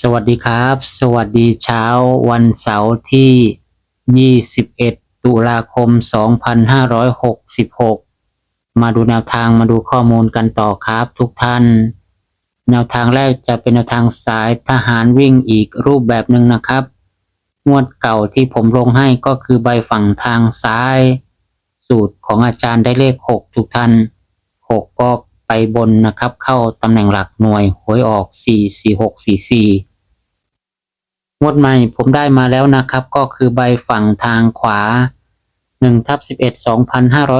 สวัสดีครับ สวัสดีเช้าวันเสาร์ที่ 21 ตุลาคม 2566 มาดูแนวทางมาดูข้อมูลกันต่อครับทุกท่าน แนวทางแรกจะเป็นแนวทางสายทหารวิ่งอีกรูปแบบหนึ่งนะครับ งวดเก่าที่ผมลงให้ก็คือใบฝั่งทางซ้าย สูตรของอาจารย์ได้เลข 6 ทุกท่าน 6 ก็ บนนะครับ เข้าตำแหน่งหลักหน่วยหวยออก 4 4 6 4 4 งวดใหม่ผมได้มาแล้วนะครับ ก็คือใบฝั่งทางขวา1ทับ11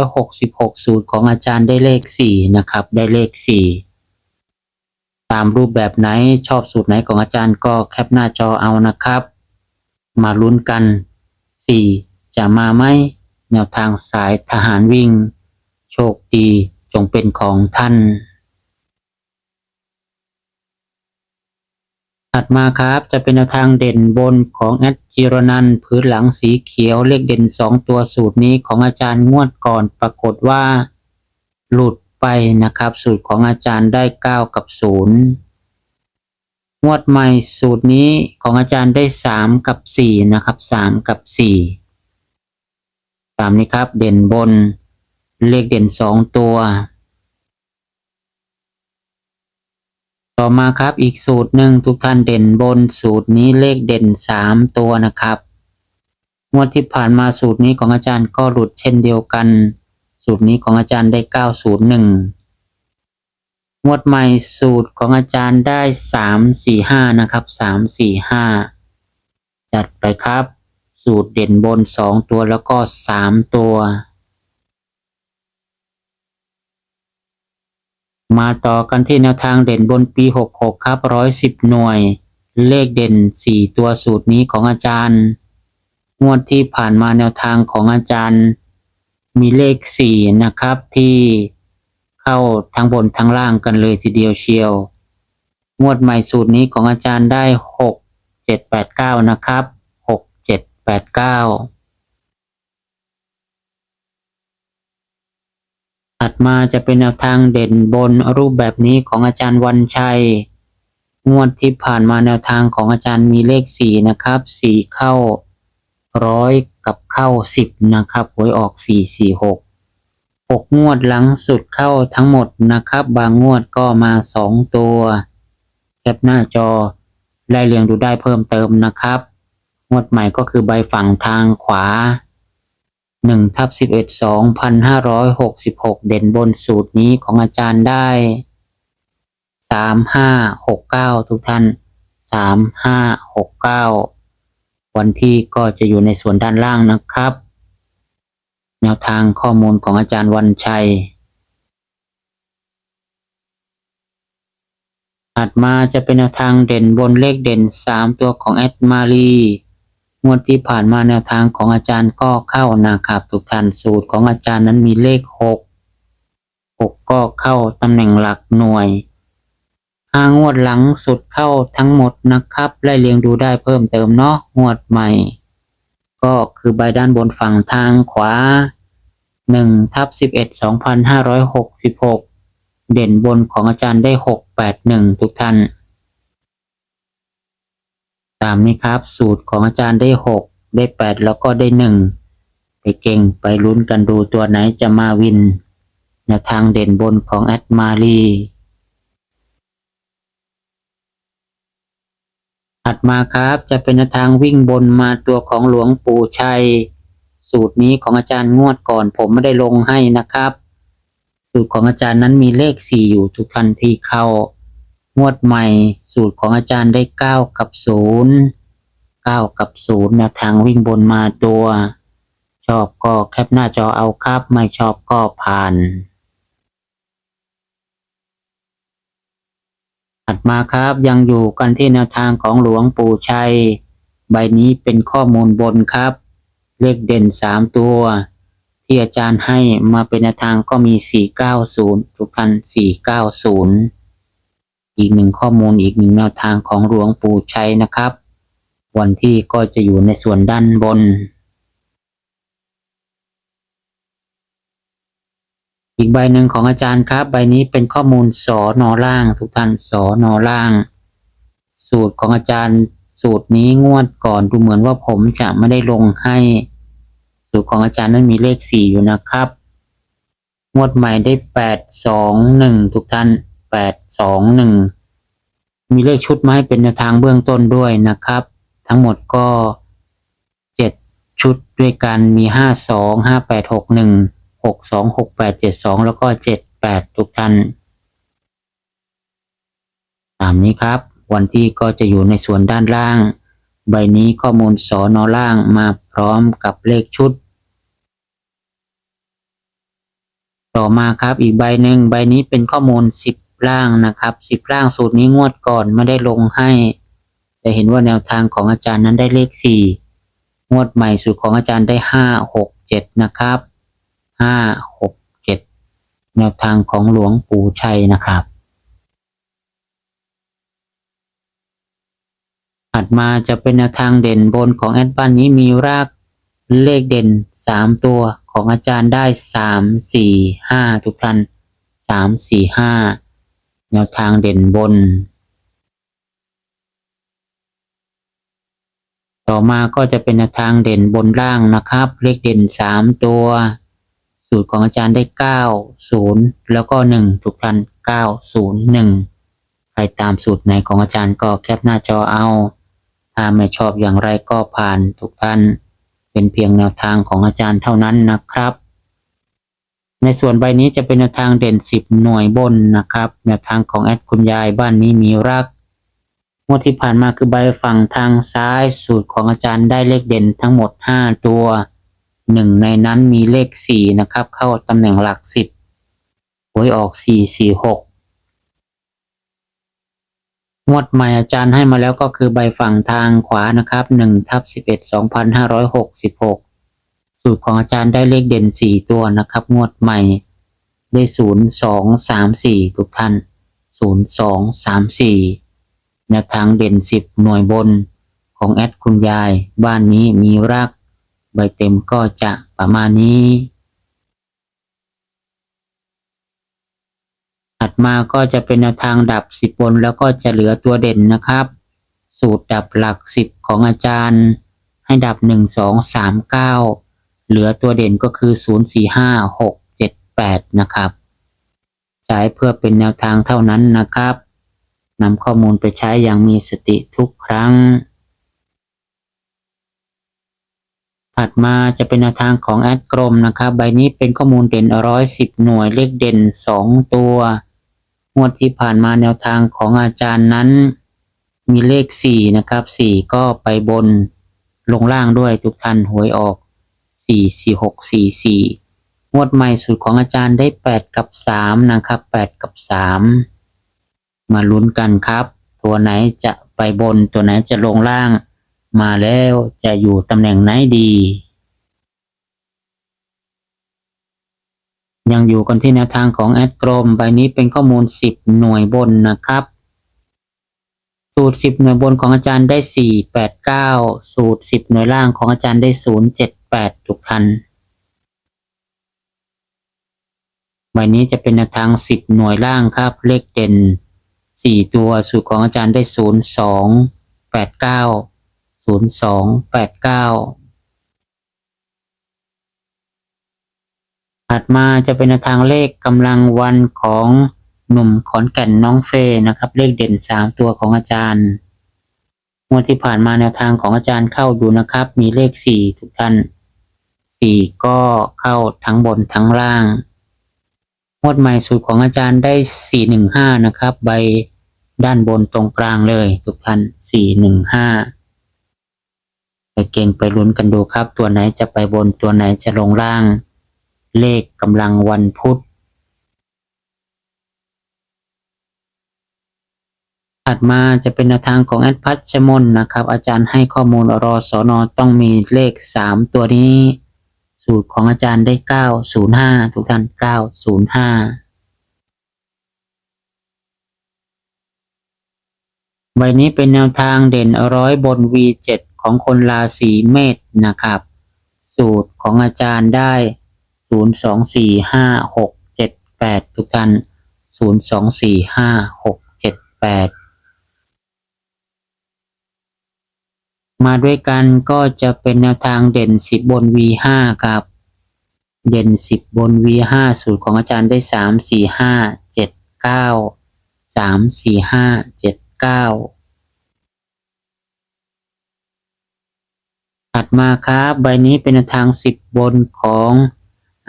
2566 สูตรของอาจารย์ได้เลข 4 นะครับ ได้เลข 4 ตามรูปแบบไหนชอบสูตรไหนของอาจารย์ก็แคปหน้าจอเอานะครับ มาลุ้นกัน 4 จะมาไหมแนวทางสายทหารวิ่ง โชคดี จงเป็นของท่านถัดมาครับจะเป็นแนวทางเด่นบนของแอดจิรนันพื้นหลังสีเขียวเลขเด่น 2 ตัวสูตรนี้ของอาจารย์งวดก่อนปรากฏว่า หลุดไปนะครับ สูตรของอาจารย์ได้ 9 กับ 0 งวดใหม่สูตรนี้ของอาจารย์ได้ 3 กับ 4 นะครับ 3 กับ 4 ตามนี้ครับเด่นบน เลขเด่น2ตัว ต่อมาครับอีกสูตรหนึ่งทุกท่านเด่นบนสูตรนี้เลขเด่น3ตัวนะครับงวดที่ผ่านมาสูตรนี้ของอาจารย์ก็หลุดเช่นเดียวกัน สูตรนี้ของอาจารย์ได้901งงวดใหม่สูตรของอาจารย์ได้345นะครับ345จัดไปครับ สูตรเด่นบน2ตัวแล้วก็3ตัว มาต่อกันที่แนวทางเด่นบนปี 66 ครับ110หน่วย เลขเด่น 4 ตัวสูตรนี้ของอาจารย์ งวดที่ผ่านมาแนวทางของอาจารย์ มีเลข 4 นะครับที่เข้าทั้งบนทั้งล่างกันเลยทีเดียวเชียว งวดใหม่สูตรนี้ของอาจารย์ได้ 6 7 8 9 นะครับ 6 7 8 9 ถัดมาจะเป็นแนวทางเด่นบนรูปแบบนี้ของอาจารย์วันชัย งวดที่ผ่านมาแนวทางของอาจารย์มีเลขสี่นะครับสี่เข้าร้อยกับเข้าสิบนะครับหวยออกสี่สี่หกหกงวดหลังสุดเข้าทั้งหมดนะครับ บางงวดก็มาสองตัวแคปหน้าจอไล่เรียงดูได้เพิ่มเติมนะครับ งวดใหม่ก็คือใบฝั่งทางขวา หนึ่งทับสิบเอ็ดสองพันห้าร้อยหกสิบหกเด่นบนสูตรนี้ของอาจารย์ได้สามห้าหกเก้าทุกท่านสามห้าหกเก้าวันที่ก็จะอยู่ในส่วนด้านล่างนะครับ แนวทางข้อมูลของอาจารย์วันชัยถัดมาจะเป็นแนวทางเด่นบนเลขเด่นสามตัวของแอดมารี งวดที่ผ่านมาแนวทางของอาจารย์ก็เข้านะครับทุกท่านสูตรของอาจารย์นั้นมีเลขหกหกก็เข้าตำแหน่งหลักหน่วยห้างวดหลังสุดเข้าทั้งหมดนะครับไล่เรียงดูได้เพิ่มเติมเนาะงวดใหม่ ก็คือใบด้านบนฝั่งทางขวาหนึ่งทับสิบเอ็ดสองพันห้าร้อยหกสิบหกเด่นบนของอาจารย์ได้หกแปดหนึ่งทุกท่าน ตามนี้ครับ สูตรของอาจารย์ได้หกได้แปดแล้วก็ได้หนึ่งไปเก่งไปลุ้นกันดูตัวไหนจะมาวินแนวทางเด่นบนของแอดมารีถัดมาครับจะเป็นแนวทางวิ่งบนมาตัวของหลวงปู่ชัย สูตรนี้ของอาจารย์งวดก่อนผมไม่ได้ลงให้นะครับ สูตรของอาจารย์นั้นมีเลขสี่อยู่ทุกทันทีเข้า งวดใหม่สูตรของอาจารย์ได้เก้ากับศูนย์เก้ากับศูนย์แนวทางวิ่งบนมาตัว ชอบก็แคปหน้าจอเอาครับ ไม่ชอบก็ผ่านถัดมาครับยังอยู่กันที่แนวทางของหลวงปู่ชัย ใบนี้เป็นข้อมูลบนครับ เลขเด่นสามตัว ที่อาจารย์ให้มาเป็นแนวทางก็มี 490 ทุกท่าน490 อีกหนึ่งข้อมูลอีกหนึ่งแนวทางของหลวงปู่ชัยนะครับ วันที่ก็จะอยู่ในส่วนด้านบน อีกใบหนึ่งของอาจารย์ครับ ใบนี้เป็นข้อมูลสอนอล่าง ทุกท่านสอนอล่าง สูตรของอาจารย์สูตรนี้งวดก่อนดูเหมือนว่าผมจะไม่ได้ลงให้ สูตรของอาจารย์นั้นมีเลขสี่อยู่นะครับ งวดใหม่ได้แปดสองหนึ่งทุกท่าน แปดสองหนึ่งมีเลขชุดมาให้เป็นแนวทางเบื้องต้นด้วยนะครับ ทั้งหมดก็เจ็ดชุดด้วยกันมีห้าสองห้าแปดหกหนึ่งหกสองหกแปดเจ็ดสองแล้วก็เจ็ดแปดทุกท่านตามนี้ครับ วันที่ก็จะอยู่ในส่วนด้านล่าง ใบนี้ข้อมูลสอนอล่างมาพร้อมกับเลขชุด ต่อมาครับอีกใบหนึ่งใบนี้เป็นข้อมูลสิบ ล่างนะครับสิบล่างสูตรนี้งวดก่อนไม่ได้ลงให้ แต่เห็นว่าแนวทางของอาจารย์นั้นได้เลขสี่งวดใหม่สูตรของอาจารย์ได้ห้าหกเจ็ดนะครับห้าหกเจ็ดแนวทางของหลวงปู่ชัยนะครับถัดมาจะเป็นแนวทางเด่นบนของแอดบ้านนี้มีรากเลขเด่นสามตัวของอาจารย์ได้สามสี่ห้าทุกท่านสามสี่ห้า แนวทางเด่นบน ต่อมาก็จะเป็นแนวทางเด่นบนล่างนะครับ เลขเด่นสามตัว สูตรของอาจารย์ได้เก้าศูนย์แล้วก็หนึ่งทุกท่านเก้าศูนย์หนึ่งใครตามสูตรไหนของอาจารย์ก็แคปหน้าจอเอา ถ้าไม่ชอบอย่างไรก็ผ่านทุกท่าน เป็นเพียงแนวทางของอาจารย์เท่านั้นนะครับ ในส่วนใบนี้จะเป็นแนวทางเด่น 10 หน่วยบนนะครับแนวทางของแอดคุณยายบ้านนี้มีรักงวดที่ผ่านมาคือใบฝั่งทางซ้ายสูตรของอาจารย์ได้เลขเด่นทั้งหมด 5 ตัวหนึ่งในนั้นมีเลข 4 นะครับ เข้าตำแหน่งหลัก 10หวยออก 4 4 6งวดใหม่อาจารย์ให้มาแล้วก็คือใบฝั่งทางขวานะครับ1ทับ11 2566 สูตรของอาจารย์ได้เลขเด่น4ตัวนะครับ งวดใหม่ได้0 2 3 4ทุกท่าน0 2 3 4แนวทางเด่น10หน่วยบนของแอดคุณยาย บ้านนี้มีรัก ใบเต็มก็จะประมาณนี้ถัดมาก็จะเป็นแนวทางดับ10บนแล้วก็จะเหลือตัวเด่นนะครับ สูตรดับหลัก10ของอาจารย์ ให้ดับ1 2 3 9เก้า หลือตัวเด่นก็คือ 0 4 5 6 7 8 นะครับ ใช้เพื่อเป็นแนวทางเท่านั้นนะครับนำข้อมูลไปใช้อย่างมีสติทุกครั้ง ถัดมาจะเป็นแนวทางของแอดกรมนะครับ ใบนี้เป็นข้อมูลเด่นร้อยสิบหน่วยเลขเด่นสองตัวงวดที่ผ่านมาแนวทางของอาจารย์นั้น มีเลขสี่นะครับสี่ก็ไปบนลงล่างด้วยทุกท่านหวยออก สี่สี่หกสี่สี่งวดใหม่สุดของอาจารย์ได้แปดกับสามนะครับแปดกับสามมาลุ้นกันครับ ตัวไหนจะไปบนตัวไหนจะลงล่าง มาแล้วจะอยู่ตำแหน่งไหนดี ยังอยู่กันที่แนวทางของแอดกรมใบนี้เป็นข้อมูล 10 หน่วยบนนะครับสูตร 10 หน่วยบนของอาจารย์ได้ 4 8 9 สูตร 10 หน่วยล่างของอาจารย์ได้ 0 7 8ทุกท่านใบนี้จะเป็นแนวทาง10หน่วยล่างครับ เลขเด่น4ตัวสูตรของอาจารย์ได้0 2 8 9 0 2 8 9ถัดมาจะเป็นแนวทางเลขกำลังวันของหนุ่มขอนแก่นน้องเฟยนะครับ เลขเด่น3ตัวของอาจารย์งวดที่ผ่านมาแนวทางของอาจารย์เข้าดูนะครับ มีเลข4ทุกท่าน 4ก็เข้าทั้งบนทั้งล่างงวดใหม่สูตรของอาจารย์ได้415นะครับ ใบด้านบนตรงกลางเลย ทุกท่าน415ไปเก่งไปลุ้นกันดูครับ ตัวไหนจะไปบนตัวไหนจะลงล่าง เลขกำลังวันพุธถัดมาจะเป็นแนวทางของแอดพัชมนนะครับ อาจารย์ให้ข้อมูลรอสอนอต้องมีเลขสามตัวนี้ สูตรของอาจารย์ได้เก้าศูนย์ห้าทุกท่านเก้าศูนย์ห้าใบนี้เป็นแนวทางเด่นร้อยบน V7 ของคนราศีเมษนะครับ สูตรของอาจารย์ได้ 0245678 ทุกท่าน0245678 มาด้วยกันก็จะเป็นแนวทางเด่น 10 บน V5 ครับ เด่น 10 บน V5 สูตรของอาจารย์ได้ 3 4 5 7 9 3 4 5 7 9 ถัดมาครับ ใบนี้เป็นแนวทาง 10 บนของ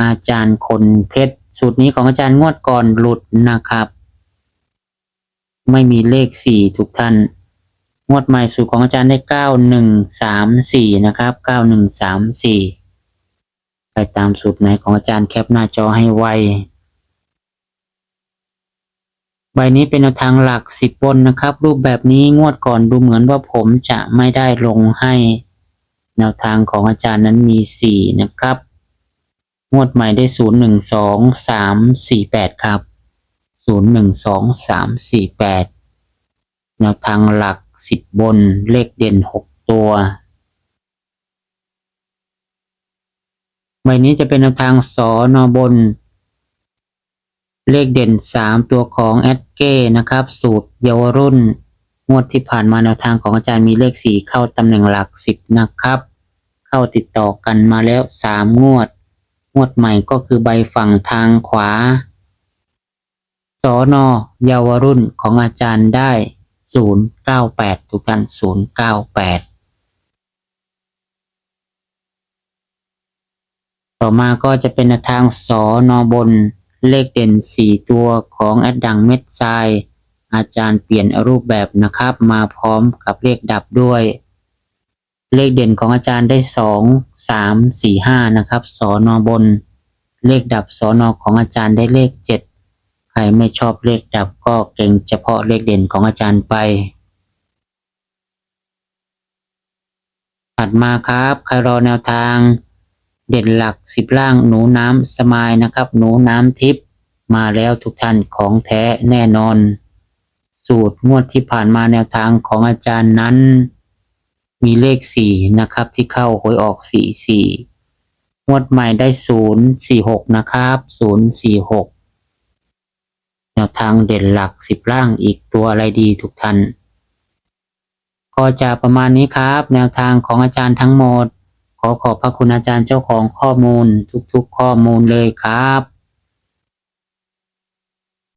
อาจารย์คนเพชร สูตรนี้ของอาจารย์งวดก่อนหลุดนะครับ ไม่มีเลข 4 ทุกท่าน งวดใหม่สูตรของอาจารย์ได้เก้าหนึ่งสามสี่นะครับเก้าหนึ่งสามสี่ไปตามสูตรไหนของอาจารย์แคปหน้าจอให้ไว ใบนี้เป็นแนวทางหลักสิบบนนะครับ รูปแบบนี้งวดก่อนดูเหมือนว่าผมจะไม่ได้ลงให้ แนวทางของอาจารย์นั้นมีสี่นะครับ งวดใหม่ได้ศูนย์หนึ่งสองสามสี่แปดครับศูนย์หนึ่งสองสามสี่แปดแนวทางหลักสิบบนเลขเด่นหกตัวใบนี้จะเป็นแนวทางสอนอบน เลขเด่นสามตัวของแอดเก้นะครับ สูตรเยาวรุ่น งวดที่ผ่านมาแนวทางของอาจารย์มีเลขสี่เข้าตำแหน่งหลักสิบนะครับ เข้าติดต่อกันมาแล้วสามงวด งวดใหม่ก็คือใบฝั่งทางขวาสอนอเยาวรุ่นของอาจารย์ได้ ศูนย์เก้าแปดทุกท่านศูนย์เก้าแปดต่อมาก็จะเป็นทางสอนอบนเลขเด่นสี่ตัวของแอดดังเม็ดทรายอาจารย์เปลี่ยนรูปแบบนะครับ มาพร้อมกับเลขดับด้วย เลขเด่นของอาจารย์ได้สองสามสี่ห้านะครับสอนอบน เลขดับสอนอของอาจารย์ได้เลขเจ็ด ใครไม่ชอบเลขดับก็เก่งเฉพาะเลขเด่นของอาจารย์ไปถัดมาครับใครรอแนวทาง เด่นหลักสิบล่างหนูน้ำสมายนะครับ หนูน้ำทิพย์มาแล้วทุกท่านของแท้แน่นอน สูตรงวดที่ผ่านมาแนวทางของอาจารย์นั้น มีเลขสี่นะครับที่เข้าหวยออกสี่สี่งวดใหม่ได้ศูนย์สี่หกนะครับศูนย์สี่หก แนวทางเด่นหลักสิบล่างอีกตัวอะไรดีทุกท่านก็จะประมาณนี้ครับ แนวทางของอาจารย์ทั้งหมด ขอขอบพระคุณอาจารย์เจ้าของข้อมูลทุกๆข้อมูลเลยครับ